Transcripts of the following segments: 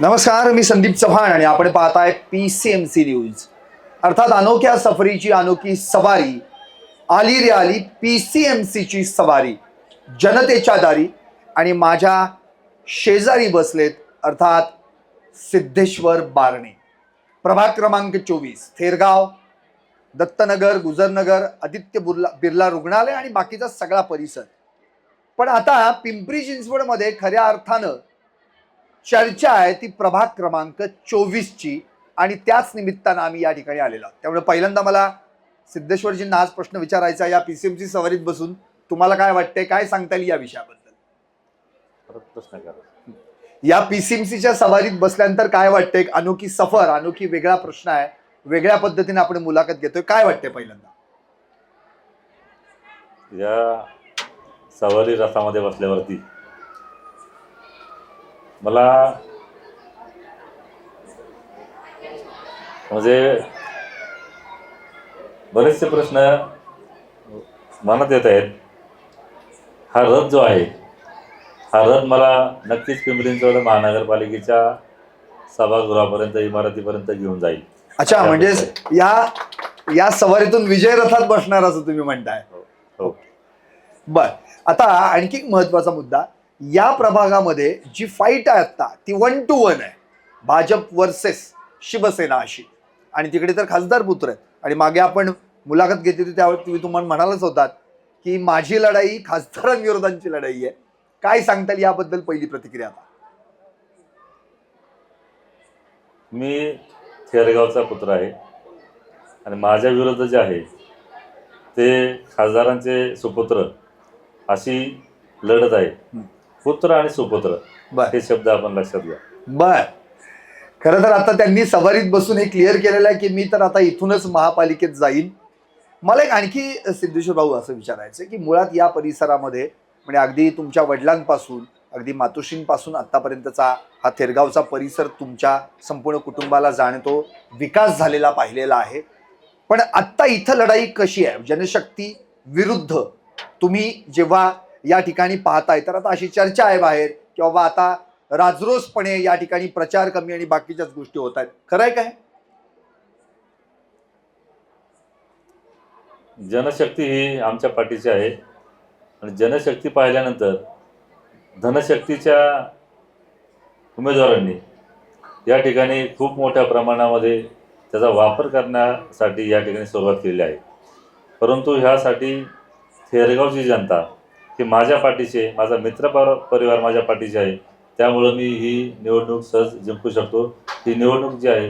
नमस्कार मी संदीप चव्हाण आणि आपण पाहताय P C M C news अर्थात अनोख्या सफरीची अनोखी सवारी आली रे आली पी सी एम सीची सवारी जनतेच्या दारी आणि माझ्या शेजारी बसलेत अर्थात सिद्धेश्वर बारणे. प्रभाग क्रमांक चोवीस थेरगाव दत्तनगर गुजरनगर आदित्य बुर्ला बिर्ला रुग्णालय आणि बाकीचा सगळा परिसर. पण आता पिंपरी चिंचवडमध्ये खऱ्या अर्थानं चर्चा आहे ती प्रभाग क्रमांक चोवीसची आणि त्याच निमित्तानं आम्ही या ठिकाणी आलेलो आहोत. त्यामुळे पहिल्यांदा मला सिद्धेश्वरजींना आज प्रश्न विचारायचा. या पीसीएमसी सवारीत बसून तुम्हाला काय वाटतंय काय सांगता येईल या विषयाबद्दल? प्रश्न करा. या पीसीएमसीच्या सवारीत बसल्यानंतर काय वाटतंय? एक अनोखी सफर अनोखी वेगळा प्रश्न आहे. वेगळ्या पद्धतीने आपण मुलाखत घेतोय. काय वाटतंय पहिल्यांदा? या सवारी रथामध्ये बसल्यावरती मला म्हणजे बरेचसे प्रश्न मनात येत आहेत. हा रथ जो आहे हा रथ मला नक्कीच पिंपरी महानगरपालिकेच्या सभागृहापर्यंत इमारतीपर्यंत घेऊन जाईल. अच्छा म्हणजे या या सवारीतून विजय रथात बसणार असं तुम्ही म्हणताय. हो बर. आता आणखी एक महत्त्वाचा मुद्दा. या प्रभागामध्ये जी फाईट आहे आता ती वन टू वन आहे. भाजप वर्सेस शिवसेना अशी. आणि तिकडे तर खासदार पुत्र आहेत. आणि मागे आपण मुलाखत घेतली होती त्यावेळी तुम्ही तुम्हाला म्हणालच होतात की माझी लढाई खासदारांविरोधांची लढाई आहे. काय सांगता येईल याबद्दल पहिली प्रतिक्रिया आता? मी थेरगावचा पुत्र आहे. आणि माझ्या विरुद्ध जे आहे ते खासदारांचे सुपुत्र अशी लढत आहे. पुत्र आणि सुपुत्र. बर. हे शब्द आपण लक्षात घ्या. बर. खरं तर आता त्यांनी सवारीत बसून हे क्लिअर केलेलं आहे की मी तर आता इथूनच महापालिकेत जाईन. मला एक आणखी सिद्धेश्वर भाऊ असं विचारायचं की मुळात या परिसरामध्ये म्हणजे अगदी तुमच्या वडिलांपासून अगदी मातोश्रींपासून आत्तापर्यंतचा हा थेरगावचा परिसर तुमच्या संपूर्ण कुटुंबाला जाणतो विकास झालेला पाहिलेला आहे. पण आत्ता इथं लढाई कशी आहे? जनशक्ती विरुद्ध तुम्ही जेव्हा या ठिकाणी पाहताय. तर आता अशी चर्चा आहे बाहेर की बाबा आता राजरोसपणे या ठिकाणी प्रचार कमी आणि बाकीच्याच गोष्टी होत आहेत. खरं आहे काय? जनशक्ती ही आमच्या पाठीची आहे. आणि जनशक्ती पाहिल्यानंतर धनशक्तीच्या उमेदवारांनी या ठिकाणी खूप मोठ्या प्रमाणामध्ये त्याचा वापर करण्यासाठी या ठिकाणी सुरुवात केलेली आहे. परंतु ह्यासाठी थेरगावची जनता ही माझ्या पाठीचे माझा मित्र पर परिवार माझ्या पाठीचे आहे. त्यामुळं मी ही निवडणूक सहज जिंकू शकतो. ही निवडणूक जी आहे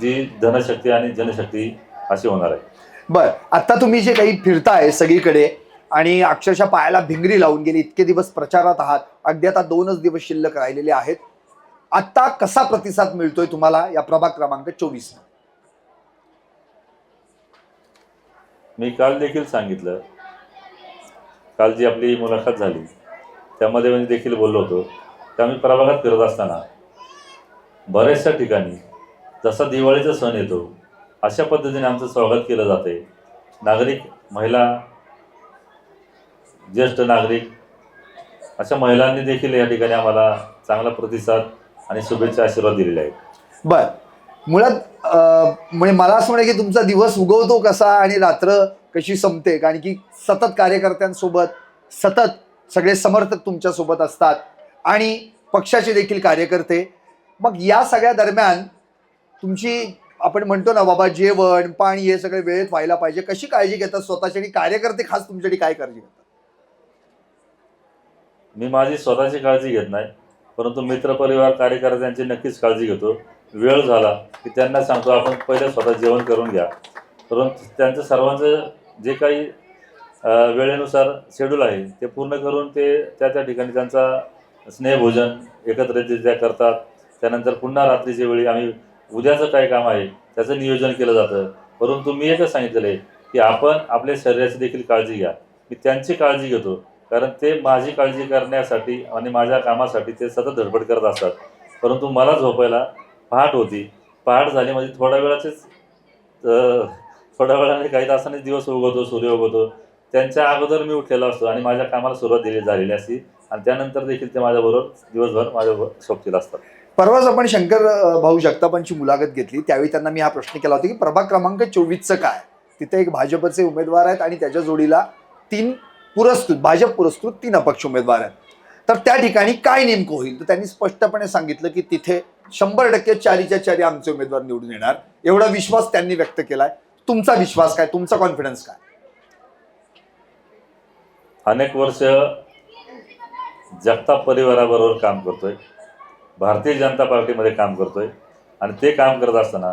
जी धनशक्ती आणि जनशक्ती अशी होणार आहे. बर. आता तुम्ही जे काही फिरताय सगळीकडे आणि अक्षरशः पायाला भिंगरी लावून गेली इतके दिवस प्रचारात आहात अगदी आता दोनच दिवस शिल्लक राहिलेले आहेत. आता कसा प्रतिसाद मिळतोय तुम्हाला या प्रभाग क्रमांक चोवीस मी काल देखील सांगितलं काल जी आपली मुलाखत झाली त्यामध्ये मी देखील बोललो होतो की आम्ही प्रभागात फिरत असताना बऱ्याचशा ठिकाणी जसा दिवाळीचा सण येतो अशा पद्धतीने आमचं स्वागत केलं जाते. नागरिक महिला ज्येष्ठ नागरिक अशा महिलांनी देखील या ठिकाणी आम्हाला चांगला प्रतिसाद आणि शुभेच्छा आशीर्वाद दिलेले आहेत. बर. मुळात म्हणजे मला असं म्हणे की तुमचा दिवस उगवतो कसा आणि रात्र कशी संपते? कारण की सतत कार्यकर्त्यांसोबत सतत सगळे समर्थक तुमच्यासोबत असतात आणि पक्षाचे देखील कार्यकर्ते. मग या सगळ्या दरम्यान तुमची आपण म्हणतो ना बाबा जेवण पाणी हे सगळे वेळेत व्हायला पाहिजे. कशी काळजी घेतात स्वतःची आणि कार्यकर्ते खास तुमच्यासाठी काय काळजी घेतात? मी माझी स्वतःची काळजी घेत नाही परंतु मित्रपरिवार कार्यकर्त्यांची नक्कीच काळजी घेतो. वेळ झाला की त्यांना सांगतो आपण पहिले स्वतः जेवण करून घ्या. परंतु त्यांचं सर्वांचं जे काही वेळेनुसार शेड्यूल आहे ते पूर्ण करून ते त्या त्या ठिकाणी त्यांचा स्नेहभोजन एकत्रितरित्या करतात त्यानंतर पुन्हा रात्रीच्या वेळी आम्ही उद्याचं काय काम आहे त्याचं नियोजन केलं जातं. परंतु मी एकच सांगितलेलं आहे की आपण आपल्या शरीराची देखील काळजी घ्या. मी त्यांची काळजी घेतो कारण ते माझी काळजी करण्यासाठी आणि माझ्या कामासाठी ते सतत धडपड करत असतात. परंतु मला झोपायला पहाट होती. पहाट झाली म्हणजे थोड्या वेळाचेच थोड्या वेळाने काही तासांनी दिवस उगवतो सूर्य उगवतो. त्यांच्या अगोदर मी उठलेलो असतो आणि माझ्या कामाला सुरुवात दिली झालेली असती. आणि त्यानंतर देखील ते माझ्याबरोबर दिवसभर माझ्याबरोबर सोबतील असतात. परवाच आपण शंकर भाऊ जगतापांची मुलाखत घेतली. त्यावेळी त्यांना मी हा प्रश्न केला होता की प्रभाग क्रमांक चोवीसचं काय? तिथे एक भाजपचे उमेदवार आहेत आणि त्याच्या जोडीला तीन पुरस्कृत भाजप पुरस्कृत तीन अपक्ष उमेदवार आहेत. तर त्या ठिकाणी काय नेमकं होईल? तर त्यांनी स्पष्टपणे सांगितलं की तिथे शंभर टक्के चारीच्या चारी आमचे उमेदवार निवडून येणार. एवढा विश्वास त्यांनी व्यक्त केलाय. तुमचा विश्वास काय? तुमचा कॉन्फिडन्स काय? अनेक वर्ष जगताप परिवाराबरोबर काम करतोय. भारतीय जनता पार्टीमध्ये काम करतोय. आणि ते काम करत असताना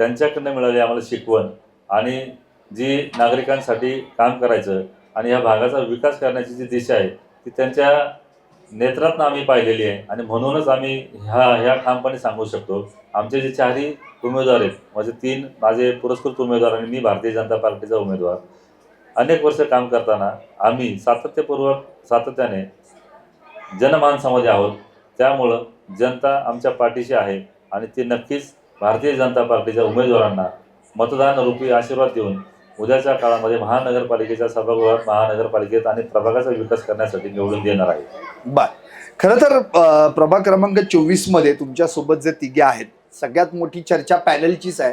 त्यांच्याकडनं मिळाली आम्हाला शिकवण आणि जी नागरिकांसाठी काम करायचं आणि या भागाचा विकास करण्याची जी दिशा आहे ती त्यांच्या नेत्रातनं आम्ही पाहिलेली आहे. आणि म्हणूनच आम्ही ह्या ह्या ठामपणे सांगू शकतो आमचे जे चारही उमेदवार आहेत. माझे तीन माझे पुरस्कृत उमेदवार आणि मी भारतीय जनता पार्टीचा उमेदवार. अनेक वर्ष काम करताना आम्ही सातत्यपूर्वक सातत्याने जनमानसामध्ये आहोत. त्यामुळं जनता आमच्या पाठीशी आहे आणि ती नक्कीच भारतीय जनता पार्टीच्या उमेदवारांना मतदान रूपी आशीर्वाद देऊन उद्याच्या काळामध्ये महानगरपालिकेच्या सभागृहात महानगरपालिकेत आणि प्रभागाचा विकास करण्यासाठी निवडून देणार आहे. बर खरं तर प्रभाग क्रमांक चोवीसमध्ये तुमच्यासोबत जे तिघे आहेत सगळ्यात मोठी चर्चा पॅनलचीच आहे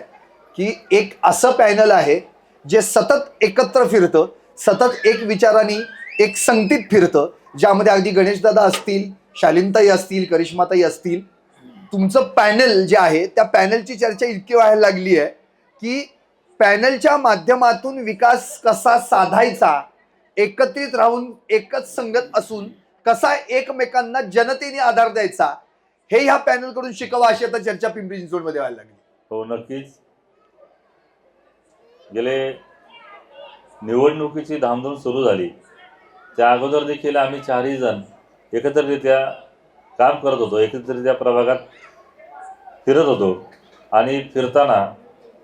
की एक असं पॅनल आहे जे सतत एकत्र फिरतं सतत एक विचाराने एक संगतीत फिरतं ज्यामध्ये अगदी गणेशदादा असतील शालिनताई असतील करिश्माताई असतील. तुमचं पॅनल जे आहे त्या पॅनलची चर्चा इतकी व्हायला लागली आहे की पॅनलच्या माध्यमातून विकास कसा साधायचा एकत्रित राहून एकच संगत असून कसा एकमेकांना जनतेने आधार द्यायचा हे ह्या पॅनलकडून शिकावं अशी आता चर्चा पिंपरी चिंचवडमध्ये व्हायला लागली. हो नक्कीच. गेले निवडणुकीची धामधूम सुरू झाली. त्या अगोदर देखील आम्ही चारही जण एकत्रितरित्या काम करत होतो एकत्रितरित्या प्रभागात फिरत होतो. आणि फिरताना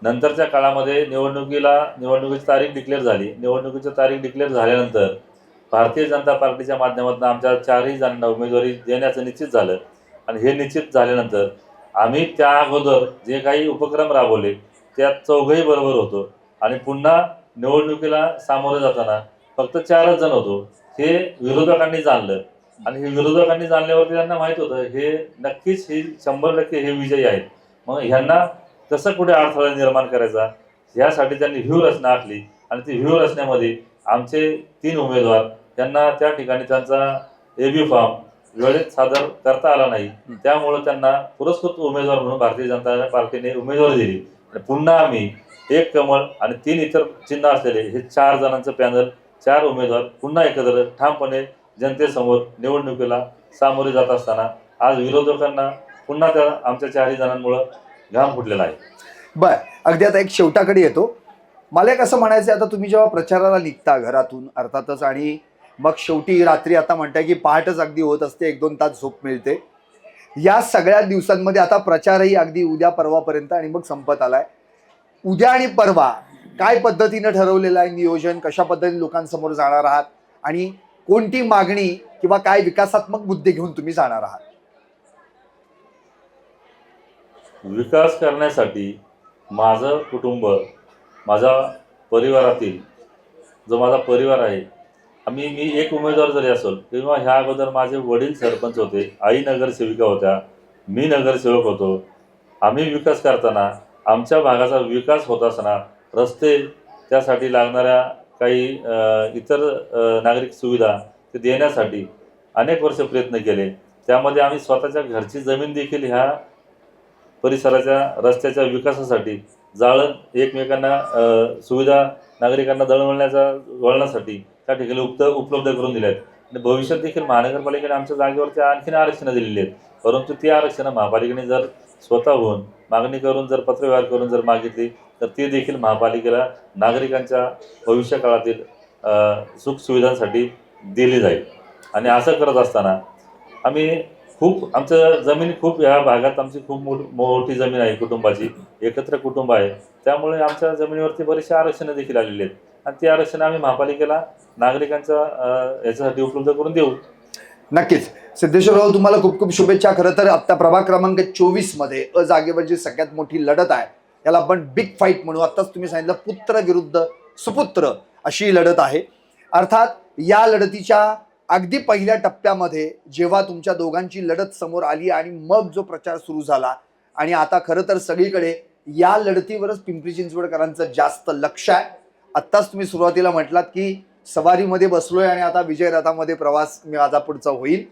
नंतरच्या काळामध्ये निवडणुकीला निवडणुकीची तारीख डिक्लेअर झाली. निवडणुकीची तारीख डिक्लेअर झाल्यानंतर भारतीय जनता पार्टीच्या माध्यमातून आमच्या चारही जणांना उमेदवारी देण्याचं निश्चित झालं. आणि हे निश्चित झाल्यानंतर आम्ही त्या अगोदर जे काही उपक्रम राबवले त्यात चौघही बरोबर होतो. आणि पुन्हा निवडणुकीला सामोरं जाताना फक्त चारच जण होतो. हे विरोधकांनी जाणलं. आणि हे विरोधकांनी जाणल्यावरती त्यांना माहीत होतं हे नक्कीच हे शंभर टक्के हे विजयी आहेत. मग ह्यांना कसं कुठे अडथळा निर्माण करायचा? यासाठी त्यांनी व्यूहरचना आखली. आणि ती व्यूहरचनेमध्ये आमचे तीन उमेदवार त्यांना त्या ठिकाणी त्यांचा ए बी फॉर्म वेळेत सादर करता आला नाही. त्यामुळे त्यांना पुरस्कृत उमेदवार म्हणून भारतीय जनता पार्टीने उमेदवारी दिली. आणि पुन्हा आम्ही एक कमळ आणि तीन इतर चिन्ह असलेले हे चार जणांचं पॅनल चार उमेदवार पुन्हा एकत्र ठामपणे जनतेसमोर निवडणुकीला सामोरे जात असताना आज विरोधकांना पुन्हा त्या आमच्या चारही जणांमुळं घाम फुटलेला आहे. बर अगदी आता एक शेवटाकडे येतो. मला एक असं म्हणायचं आता तुम्ही जेव्हा प्रचाराला निघता घरातून अर्थातच आणि मग शेवटी रात्री आता म्हणताय की पहाटच अगदी होत असते एक दोन तास झोप मिळते. या सगळ्या दिवसांमध्ये आता प्रचारही अगदी उद्या परवापर्यंत आणि मग संपत आलाय. उद्या आणि परवा काय पद्धतीनं ठरवलेलं आहे नियोजन कशा पद्धतीने लोकांसमोर जाणार आहात आणि कोणती मागणी किंवा काय विकासात्मक मुद्दे घेऊन तुम्ही जाणार आहात? विकास करण्यासाठी माझं कुटुंब माझा परिवारातील जो माझा परिवार आहे आम्ही मी एक उमेदवार जरी असेल किंवा ह्या अगोदर माझे वडील सरपंच होते आई नगरसेविका होत्या मी नगरसेवक होतो. आम्ही विकास करताना आमच्या भागाचा विकास होत असताना रस्ते त्यासाठी लागणाऱ्या काही इतर नागरिक सुविधा ते देण्यासाठी अनेक वर्ष प्रयत्न केले. त्यामध्ये आम्ही स्वतःच्या घरची जमीन देखील ह्या परिसराच्या रस्त्याच्या विकासासाठी जाळं एकमेकांना सुविधा नागरिकांना दळवण्याचा वळण्यासाठी त्या ठिकाणी उक्त उपलब्ध करून दिल्या आहेत आणि भविष्यात देखील महानगरपालिकेने आमच्या जागेवरती आणखीन आरक्षणं दिलेली आहेत. परंतु ती आरक्षणं महापालिकेने जर स्वतःहून मागणी करून जर पत्रव्यवहार करून जर मागितली तर ती देखील महापालिकेला नागरिकांच्या भविष्यकाळातील सुखसुविधांसाठी दिली जाईल. आणि असं करत असताना आम्ही खूप आमचं जमीन खूप ह्या भागात आमची खूप मोठ मोठी जमीन आहे कुटुंबाची एकत्र कुटुंब आहे. त्यामुळे आमच्या जमिनीवरती बरेचसे आरक्षणं देखील आलेली आहेत. आणि ती आरक्षणं आम्ही महापालिकेला नागरिकांचा याच्यासाठी उपलब्ध करून देऊ. नक्कीच. सिद्धेश्वरराव तुम्हाला खूप खूप शुभेच्छा. खरं तर आता प्रभाग क्रमांक चोवीसमध्ये अ जागेवर जी सगळ्यात मोठी लढत आहे. याला आपण बिग फाईट म्हणू. आत्ताच तुम्ही सांगितलं पुत्र विरुद्ध सुपुत्र अशी लढत आहे. अर्थात या लढतीच्या अगदी पहिल्या टप्प्यामध्ये जेव्हा तुमच्या दोघांची लढत समोर आली आणि मग जो प्रचार सुरू झाला आणि आता खरं तर सगळीकडे या लढतीवरच पिंपरी चिंचवडकरांचं जास्त लक्ष आहे. आत्ताच तुम्ही सुरुवातीला म्हटलात की सवारीमध्ये बसलोय आणि आता विजय रथामध्ये प्रवास माझा पुढचा होईल.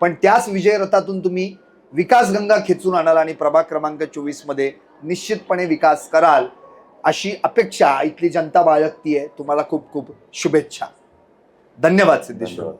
पण त्याच विजय रथातून तुम्ही विकास गंगा खेचून आणाल आणि प्रभाग क्रमांक चोवीसमध्ये निश्चितपणे विकास कराल अशी अपेक्षा इथली जनता बाळगती आहे तुम्हाला खूप खूप शुभेच्छा. धन्यवाद सिद्धेश्वर.